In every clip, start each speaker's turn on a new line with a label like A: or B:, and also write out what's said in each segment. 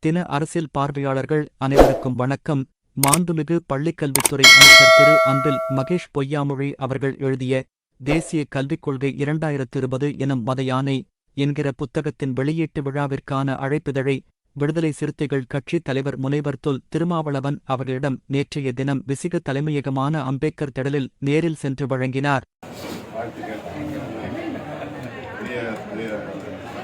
A: தின அரசியல் பார்வையாளர்கள் அனைவருக்கும் வணக்கம். மாண்புமிகு பள்ளிக்கல்வித்துறை அமைச்சர் திரு. அன்பில் மகேஷ் பொய்யாமொழி அவர்கள் எழுதிய தேசிய கல்விக் கொள்கை இரண்டாயிரத்து இருபது எனும் மதயானை என்கிற புத்தகத்தின் வெளியீட்டு விழாவிற்கான அழைப்பிதழை விடுதலை சிறுத்தைகள் கட்சித் தலைவர் முனைவர் தொல் திருமாவளவன் அவர்களிடம் நேற்றைய தினம் விசிக தலைமையகமான அம்பேத்கர் திடலில் நேரில் சென்று வழங்கினார்.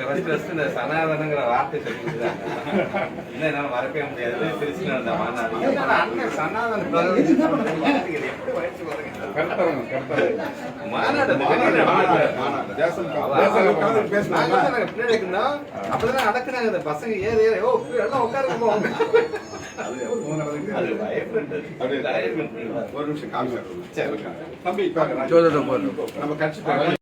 B: ஃபர்ஸ்ட்
C: இந்த சனாதனங்கிற வார்த்தை சொல்லிட்டுதான். இன்னும் என்னால மறக்கவே முடியாது. திருச்சியில நடந்த மாநாடு. சனாதன பிரகடனம் இது எப்படி வயசு வருங்க? மாநாடு, அது வெளியில மாநாடு. நாங்க தான் நாங்க பின்னாடி இருக்கணும். அப்பதான் அடக்குனாங்க இந்த பசங்க. ஏறு ஏறு. ஓ எல்லாம் உட்காருங்க
B: ஒரு நிமிஷம் நம்ம கட்சி